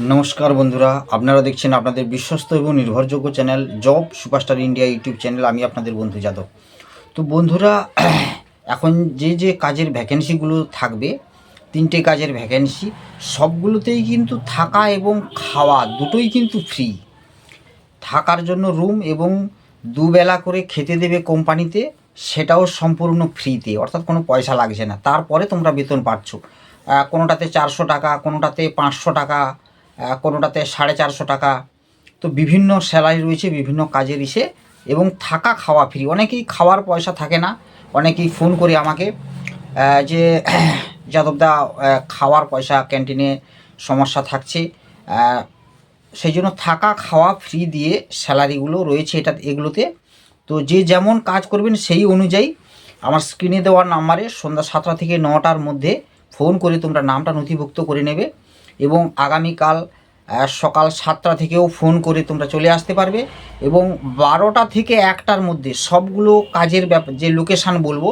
নমস্কার বন্ধুরা, আপনারা দেখছেন আপনাদের বিশ্বস্ত এবং নির্ভরযোগ্য channel job superstar India YouTube channel. আমি আপনাদের বন্ধু যাদব। তো বন্ধুরা, এখন যে যে কাজের ভ্যাকেন্সিগুলো থাকবে, তিনটে কাজের ভ্যাকেন্সি, সবগুলোতেই কিন্তু থাকা এবং খাওয়া দুটোই কিন্তু ফ্রি থাকার জন্য রুম এবং দুবেলা করে খেতে দেবে কোম্পানিতে, সেটাও সম্পূর্ণ ফ্রিতে অর্থাৎ কোনো পয়সা লাগছে না। তারপরে তোমরা বেতন পাচ্ছ। কোনোটাতে চারশো টাকা, কোনোটাতে পাঁচশো টাকা কোনোটাতে সাড়ে চারশো টাকা। তো বিভিন্ন স্যালারি রয়েছে, বিভিন্ন কাজের ইসে, এবং থাকা খাওয়া ফ্রি অনেকেই খাওয়ার পয়সা থাকে না, অনেকেই ফোন করে আমাকে যে যাদবদা খাওয়ার পয়সা ক্যান্টিনে সমস্যা থাকছে। সেই জন্য থাকা খাওয়া ফ্রি দিয়ে স্যালারিগুলো রয়েছে এটা, এগুলোতে। তো যে যেমন কাজ করবেন সেই অনুযায়ী আমার স্ক্রিনে দেওয়ার নাম্বারে সন্ধ্যা সাতটা থেকে নটার মধ্যে ফোন করে তোমরা নামটা নথিভুক্ত করে নেবে। এবং আগামীকাল সকাল সাতটা থেকেও ফোন করে তোমরা চলে আসতে পারবে এবং বারোটা থেকে একটার মধ্যে সবগুলো কাজের ব্যাপার যে লোকেশান বলব,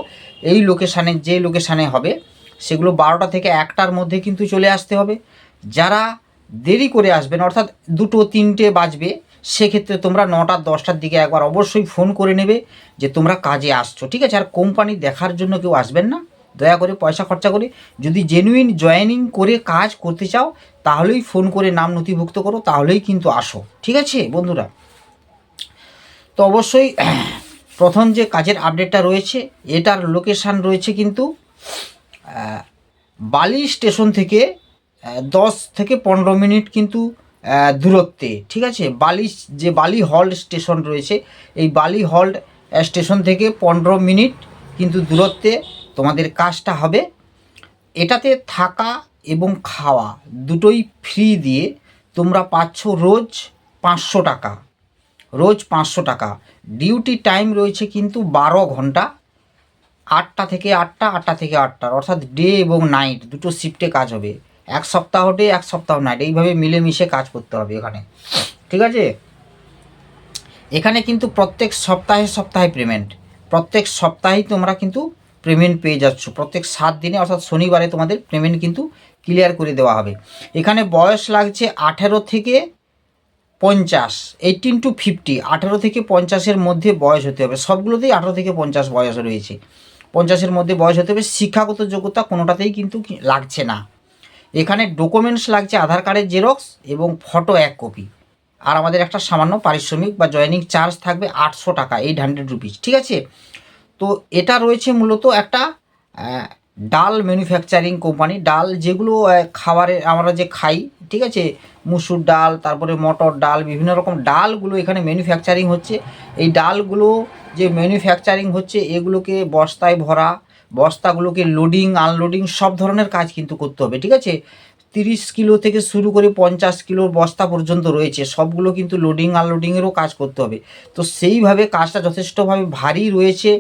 এই লোকেশানে যে লোকেশানে হবে, সেগুলো বারোটা থেকে একটার মধ্যে কিন্তু চলে আসতে হবে। যারা দেরি করে আসবেন, অর্থাৎ দুটো, তিনটে বাজবে, সেক্ষেত্রে তোমরা নটা, দশটার দিকে একবার অবশ্যই ফোন করে নেবে যে তোমরা কাজে আসছো। ঠিক আছে? আর কোম্পানি দেখার জন্য কেউ আসবেন না। দয়া করে পয়সা খরচা করে যদি জেনুইন জয়েনিং করে কাজ করতে চাও, তাহলেই ফোন করে নাম নথিভুক্ত করো, তাহলেই কিন্তু আসো। ঠিক আছে, বন্ধুরা? তো অবশ্যই প্রথম যে কাজের আপডেটটা রয়েছে, এটার লোকেশান রয়েছে কিন্তু বালি স্টেশন থেকে দশ থেকে পনেরো মিনিট কিন্তু দূরত্বে। ঠিক আছে? বালি, যে বালি হল্ট স্টেশন রয়েছে, এই বালি হল্ট স্টেশন থেকে পনেরো মিনিট কিন্তু দূরত্বে। তোমাদের কাজটা হবে এটাতে থাকা এবং খাওয়া দুটোই ফ্রি দিয়ে তোমরা পাচ্ছ রোজ পাঁচশো টাকা। রোজ পাঁচশো টাকা। ডিউটি টাইম রয়েছে কিন্তু বারো ঘণ্টা। আটটা থেকে আটটা আটটা থেকে আটটা। অর্থাৎ ডে এবং নাইট দুটো শিফটে কাজ হবে। এক সপ্তাহ ডে এক সপ্তাহ নাইট এইভাবে মিলেমিশে কাজ করতে হবে এখানে। ঠিক আছে? এখানে কিন্তু প্রত্যেক সপ্তাহে সপ্তাহে পেমেন্ট প্রত্যেক সপ্তাহেই তোমরা কিন্তু পেমেন্ট পেয়ে যাচ্ছ। প্রত্যেক সাত দিনে, অর্থাৎ শনিবারে তোমাদের পেমেন্ট কিন্তু ক্লিয়ার করে দেওয়া হবে। এখানে বয়স লাগছে আঠেরো থেকে পঞ্চাশ এইটিন টু ফিফটি আঠেরো থেকে পঞ্চাশের মধ্যে বয়স হতে হবে। সবগুলোতেই আঠেরো থেকে পঞ্চাশ বয়স রয়েছে। পঞ্চাশের মধ্যে বয়স হতে হবে, শিক্ষাগত যোগ্যতা কোনোটাতেই কিন্তু লাগছে না। এখানে ডকুমেন্টস লাগছে, আধার কার্ডের জেরক্স এবং ফটো এক কপি আর আমাদের একটা সামান্য পারিশ্রমিক বা জয়েনিং চার্জ থাকবে আটশো টাকা এইট হান্ড্রেড রুপিস ঠিক আছে? তো এটা রয়েছে মূলত একটা ডাল ম্যানুফ্যাকচারিং কোম্পানি ডাল যেগুলো খাবারে আমরা যে খাই, ঠিক আছে? মুসুর ডাল, তারপরে মটর ডাল, বিভিন্ন রকম ডালগুলো এখানে ম্যানুফ্যাকচারিং হচ্ছে। এই ডালগুলো যে ম্যানুফ্যাকচারিং হচ্ছে, এগুলোকে বস্তায় ভরা, বস্তাগুলোকে লোডিং আনলোডিং সব ধরনের কাজ কিন্তু করতে হবে, ঠিক আছে? তিরিশ কিলো থেকে শুরু করে পঞ্চাশ কিলোর বস্তা পর্যন্ত রয়েছে, সবগুলো কিন্তু লোডিং আনলোডিংয়েরও কাজ করতে হবে। তো সেইভাবে কাজটা যথেষ্টভাবে ভারী রয়েছে।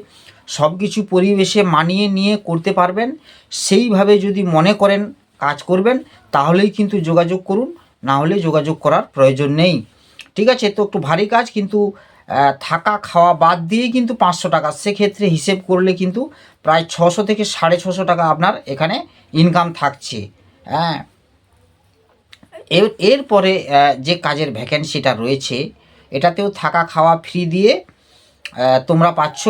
সব কিছু পরিবেশে মানিয়ে নিয়ে করতে পারবেন, সেইভাবে যদি মনে করেন কাজ করবেন, তাহলেই কিন্তু যোগাযোগ করুন, না হলে যোগাযোগ করার প্রয়োজন নেই। ঠিক আছে, তো একটু ভারী কাজ, কিন্তু থাকা খাওয়া বাদ দিয়েই কিন্তু পাঁচশো টাকা, সেক্ষেত্রে হিসেব করলে কিন্তু প্রায় ছশো থেকে সাড়ে ছশো টাকা আপনার এখানে ইনকাম থাকছে। হ্যাঁ। এর, এরপরে যে কাজের ভ্যাকেন্সিটা রয়েছে, এটাতেও থাকা খাওয়া ফ্রি দিয়ে তোমরা পাচ্ছ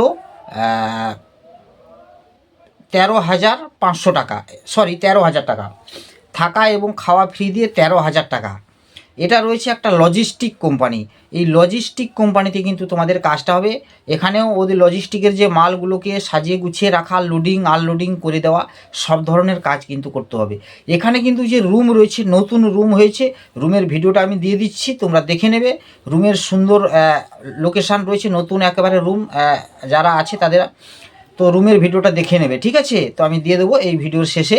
তেরো হাজার পাঁচশো টাকা সরি তেরো হাজার টাকা। থাকা এবং খাওয়া ফ্রি দিয়ে তেরো হাজার টাকা। এটা রয়েছে একটা লজিস্টিক কোম্পানি এই লজিস্টিক কোম্পানিতে কিন্তু তোমাদের কাজটা হবে। এখানেও ওদের লজিস্টিকের যে মালগুলোকে সাজিয়ে গুছিয়ে রাখা লোডিং আনলোডিং করে দেওয়া, সব ধরনের কাজ কিন্তু করতে হবে। এখানে কিন্তু যে রুম রয়েছে, নতুন রুম হয়েছে, রুমের ভিডিওটা আমি দিয়ে দিচ্ছি, তোমরা দেখে নেবে। রুমের সুন্দর লোকেশান রয়েছে, নতুন একেবারে রুম যারা আছে তাদের, তো রুমের ভিডিওটা দেখে নেবে, ঠিক আছে? তো আমি দিয়ে দেবো এই ভিডিওর শেষে।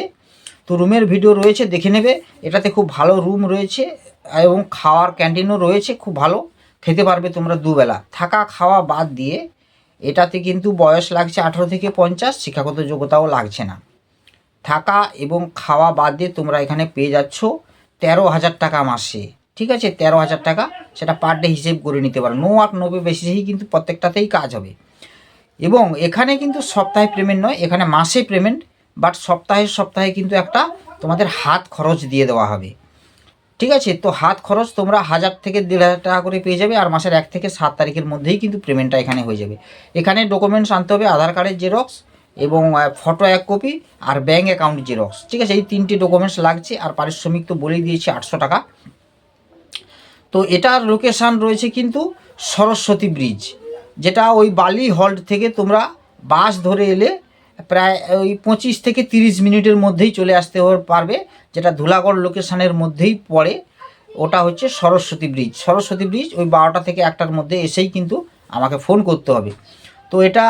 তো রুমের ভিডিও রয়েছে, দেখে নেবে। এটাতে খুব ভালো রুম রয়েছে এবং খাওয়ার ক্যান্টিনও রয়েছে, খুব ভালো। খেতে পারবে তোমরা দুবেলা। থাকা খাওয়া বাদ দিয়ে এটাতে কিন্তু বয়স লাগছে আঠেরো থেকে পঞ্চাশ, শিক্ষাগত যোগ্যতাও লাগছে না। থাকা এবং খাওয়া বাদ দিয়ে তোমরা এখানে পেয়ে যাচ্ছ তেরো হাজার টাকা মাসে। ঠিক আছে? তেরো হাজার টাকা। সেটা পার ডে হিসেব করে নিতে পারো। নো আট নো পে বেসিসেই কিন্তু প্রত্যেকটাতেই কাজ হবে। এবং এখানে কিন্তু সপ্তাহে পেমেন্ট নয়, এখানে মাসে পেমেন্ট বাট সপ্তাহে সপ্তাহে কিন্তু একটা তোমাদের হাত খরচ দিয়ে দেওয়া হবে। ঠিক আছে? তো হাত খরচ তোমরা হাজার থেকে দেড় হাজার টাকা করে পেয়ে যাবে আর মাসের এক থেকে সাত তারিখের মধ্যেই কিন্তু পেমেন্টটা এখানে হয়ে যাবে। এখানে ডকুমেন্টস আনতে হবে আধার কার্ডের জেরক্স এবং ফটো এক কপি আর ব্যাঙ্ক অ্যাকাউন্ট জেরক্স ঠিক আছে? এই তিনটি ডকুমেন্টস লাগছে আর পারিশ্রমিক তো বলেই দিয়েছি আটশো টাকা। তো এটার লোকেশান রয়েছে কিন্তু সরস্বতী ব্রিজ যেটা ওই বালি হল্ট থেকে তোমরা বাস ধরে এলে প্রায় ওই পঁচিশ থেকে তিরিশ মিনিটের মধ্যেই চলে আসতে পারবে, যেটা ধুলাগড় লোকেশানের মধ্যেই পড়ে। ওটা হচ্ছে সরস্বতী ব্রিজ। সরস্বতী ব্রিজ ওই বারোটা থেকে একটার মধ্যে এসেই কিন্তু আমাকে ফোন করতে হবে। তো এটা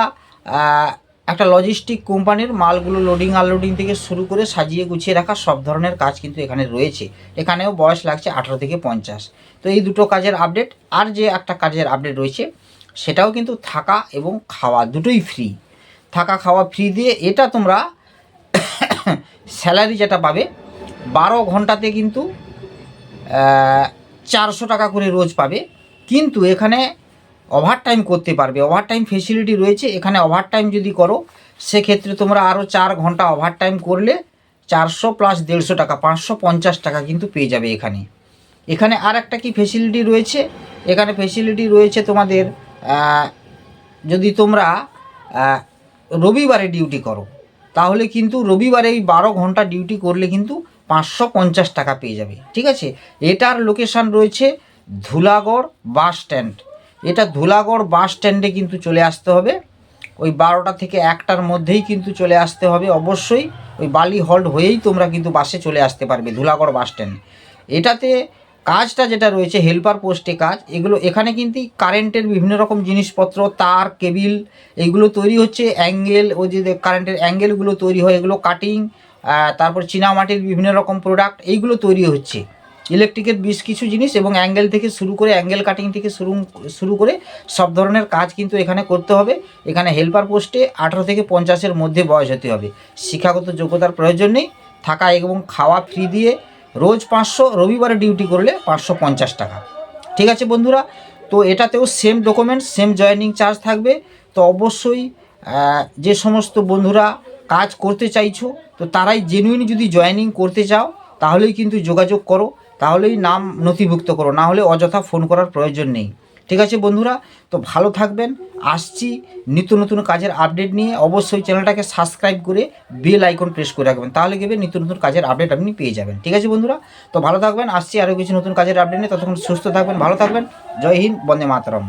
একটা লজিস্টিক কোম্পানির মালগুলো লোডিং আনলোডিং থেকে শুরু করে সাজিয়ে গুছিয়ে রাখা সব ধরনের কাজ কিন্তু এখানে রয়েছে। এখানেও বয়স লাগছে আঠারো থেকে পঞ্চাশ। তো এই দুটো কাজের আপডেট আর যে একটা কাজের আপডেট রয়েছে, সেটাও কিন্তু থাকা এবং খাওয়া দুটোই ফ্রি থাকা খাওয়া ফ্রি দিয়ে এটা তোমরা স্যালারি যেটা পাবে, বারো ঘন্টাতে কিন্তু চারশো টাকা করে রোজ পাবে। কিন্তু এখানে ওভার টাইম করতে পারবে। ওভার টাইম ফেসিলিটি রয়েছে। এখানে ওভার টাইম যদি করো, সেক্ষেত্রে তোমরা আরও চার ঘণ্টা ওভার টাইম করলে চারশো প্লাস দেড়শো টাকা, পাঁচশো পঞ্চাশ টাকা কিন্তু পেয়ে যাবে এখানে। এখানে আর একটা কি ফেসিলিটি রয়েছে? এখানে ফেসিলিটি রয়েছে তোমাদের যদি তোমরা রবিবারে ডিউটি করো। তাহলে কিন্তু রবিবারে এই বারো ঘণ্টা ডিউটি করলে কিন্তু পাঁচশো পঞ্চাশ টাকা পেয়ে যাবে। ঠিক আছে? এটার লোকেশান রয়েছে ধুলাগড় বাস স্ট্যান্ড এটা ধুলাগড় বাস স্ট্যান্ডে কিন্তু চলে আসতে হবে। ওই বারোটা থেকে একটার মধ্যেই কিন্তু চলে আসতে হবে। অবশ্যই ওই বালি হল্ট হয়েই তোমরা কিন্তু বাসে চলে আসতে পারবে ধুলাগড় বাস স্ট্যান্ড এটাতে কাজটা যেটা রয়েছে হেল্পার পোস্টে কাজ, এগুলো এখানে কিন্তু কারেন্টের বিভিন্ন রকম জিনিসপত্র, তার, কেবিল এইগুলো তৈরি হচ্ছে অ্যাঙ্গেল ও যে কারেন্টের অ্যাঙ্গেলগুলো তৈরি হয়, এগুলো কাটিং তারপর চীনামাটির বিভিন্ন রকম প্রোডাক্ট এইগুলো তৈরি হচ্ছে। ইলেকট্রিকের বেশ কিছু জিনিস এবং অ্যাঙ্গেল থেকে শুরু করে অ্যাঙ্গেল কাটিং থেকে শুরু শুরু করে সব ধরনের কাজ কিন্তু এখানে করতে হবে। এখানে হেল্পার পোস্টে আঠারো থেকে পঞ্চাশের মধ্যে বয়স হতে হবে। শিক্ষাগত যোগ্যতার প্রয়োজন নেই, থাকা এবং খাওয়া ফ্রি দিয়ে রোজ পাঁচশো, রবিবারে ডিউটি করলে পাঁচশো পঞ্চাশ টাকা। ঠিক আছে বন্ধুরা? তো এটাতেও same documents same joining charge থাকবে। তো অবশ্যই যে সমস্ত বন্ধুরা কাজ করতে চাইছো, তো তারাই জেনুইন যদি জয়নিং করতে চাও, তাহলেই কিন্তু যোগাযোগ করো। তাহলেই নাম নথিভুক্ত করো। না হলে অযথা ফোন করার প্রয়োজন নেই। ঠিক আছে বন্ধুরা? তো ভালো থাকবেন। আসছি নিত্য নতুন কাজের আপডেট নিয়ে। অবশ্যই চ্যানেলটাকে সাবস্ক্রাইব করে বেল আইকন প্রেস করে রাখবেন। তাহলে গেবে নিত্য নতুন কাজের আপডেট আপনি পেয়ে যাবেন। ঠিক আছে বন্ধুরা? তো ভালো থাকবেন। আসছি আরও কিছু নতুন কাজের আপডেট নিয়ে। ততক্ষণ সুস্থ থাকবেন, ভালো থাকবেন। জয় হিন্দ, বন্দে মাতরম।